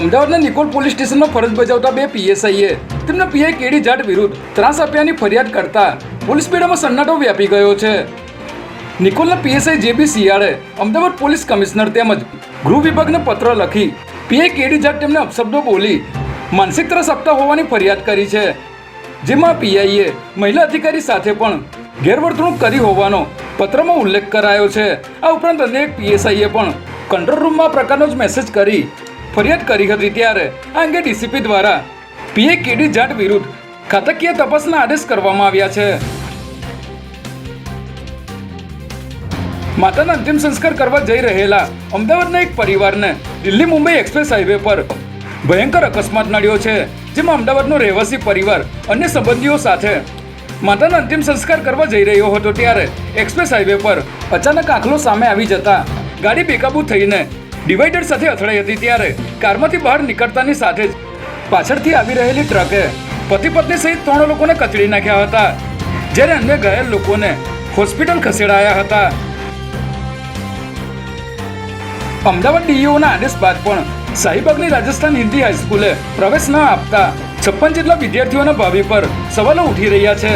અમદાવાદના નિકોલ પોલીસ સ્ટેશનમાં ફરજ બજાવતા બે પીએસઆઈએ તેમના પીઆઈ કેડી જાટ વિરુદ્ધ ત્રાસ આપ્યાની ફરિયાદ કરતા પોલીસ બેડામાં સન્નાટો વ્યાપી ગયો છે. નિકોલના પીએસઆઈ જેબી શિયાળે અમદાવાદ પોલીસ કમિશનર તેમજ ગૃહ વિભાગને પત્ર લખી પીઆઈ કેડી જાટ તેમને અપશબ્દો બોલી માનસિક ત્રાસ આપતા હોવાની ફરિયાદ કરી છે. જેમાં પીઆઈએ મહિલા અધિકારી સાથે પણ ગેરવર્તણૂક કરી હોવાનો પત્રમાં ઉલ્લેખ કરાયો છે. આ ઉપરાંત અન્ય એક પીએસઆઈએ પણ કંટ્રોલ રૂમમાં પ્રકારનો જ મેસેજ કરી, ફરિયાદ કરી હતી ત્યારે. આ અંગે ડીસીપી દ્વારા પીએ કેડી જાટ વિરુદ્ધ ખાતાકીય તપાસના આદેશ કરવામાં આવ્યા છે. માતાના અંતિમ સંસ્કાર કરવા જઈ રહેલા અમદાવાદના એક પરિવારને દિલ્હી મુંબઈ એક્સપ્રેસ હાઈવે પર ભયંકર અકસ્માત નડ્યો છે, જેમાં અમદાવાદનો રહેવાસી પરિવાર, અન્ય સંબંધીઓ સાથે માતાના અંતિમ સંસ્કાર કરવા જઈ રહ્યો હતો ત્યારે એક્સપ્રેસ હાઈવે પર અચાનક આંખલો સામે આવી જતા ગાડી બેકાબુ થઈને ડિવાઈડર સાથે અથડાઈ હતી ત્યારે કારમાંથી બહાર નીકળતાની સાથે જ પાછળથી આવી રહેલી ટ્રકે પતિ પત્ની સહિત ત્રણ લોકોને કચડી નાખ્યા હતા, જ્યારે અન્ય ઘાયલ લોકોને હોસ્પિટલ ખસેડાયા હતા. અમદાવાદ ડીઈઓના આદેશ બાદ પણ શાહીબાગની રાજસ્થાન હિન્દી હાઈસ્કૂલે પ્રવેશ ન આપતા છપ્પન જેટલા વિદ્યાર્થીઓના ભાવિ પર સવાલો ઉઠી રહ્યા છે,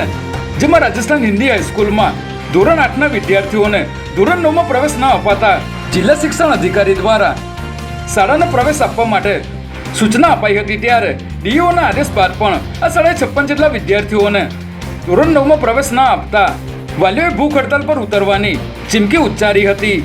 જેમાં રાજસ્થાન હિન્દી હાઈસ્કૂલમાં ધોરણ આઠના વિદ્યાર્થીઓને ધોરણ નવમાં પ્રવેશ ન અપાતા જિલ્લા શિક્ષણ અધિકારી દ્વારા શાળાનો પ્રવેશ આપવા માટે સૂચના અપાઈ હતી ત્યારે ડીઓના આદેશ બાદ પણ આ શાળાએ છપ્પન જેટલા વિદ્યાર્થીઓને ધોરણ નવમાં પ્રવેશ ન આપતા વાલીઓએ ભૂખ હડતાલ પર ઉતરવાની ચીમકી ઉચ્ચારી હતી.